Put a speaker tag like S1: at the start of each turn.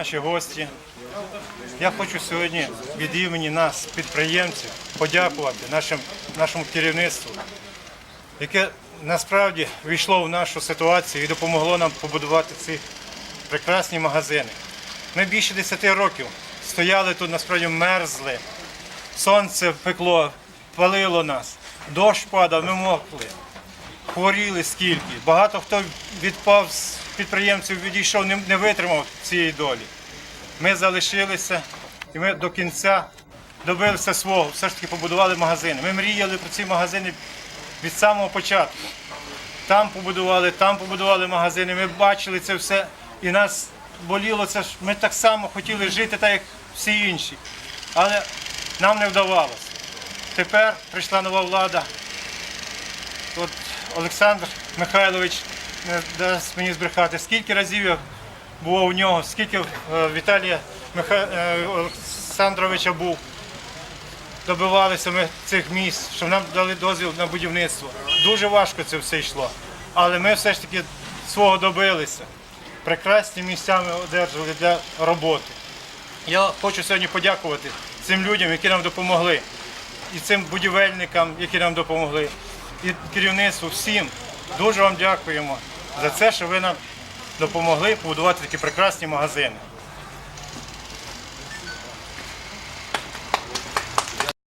S1: Наші гості. Я хочу сьогодні від імені нас, підприємців, подякувати нашим, нашому керівництву, яке насправді війшло в нашу ситуацію і допомогло нам побудувати ці прекрасні магазини. Ми більше 10 років стояли тут, насправді мерзли, сонце пекло, палило нас, дощ падав, ми мокли хворіли скільки. Багато хто відпав з підприємців, відійшов, не, витримав цієї долі. Ми залишилися і ми до кінця добилися свого, все ж таки побудували магазини. Ми мріяли про ці магазини від самого початку. Там побудували, там побудували магазини, ми бачили це все, і нас боліло це ж. Ми так само хотіли жити, так як всі інші. Але нам не вдавалося. Тепер прийшла нова влада, От Олександр Михайлович не дасть мені збрехати, скільки разів я було у нього, скільки е, Віталія Миха... е, Олександровича був. Добивалися ми цих місць, щоб нам дали дозвіл на будівництво. Дуже важко це все йшло. Але ми все ж таки свого добилися. Прекрасні місця ми одержали для роботи. Я хочу сьогодні подякувати цим людям, які нам допомогли, і цим будівельникам, які нам допомогли, і керівництву, всім. Дуже вам дякуємо за це, що ви нам допомогли побудувати такі прекрасні магазини.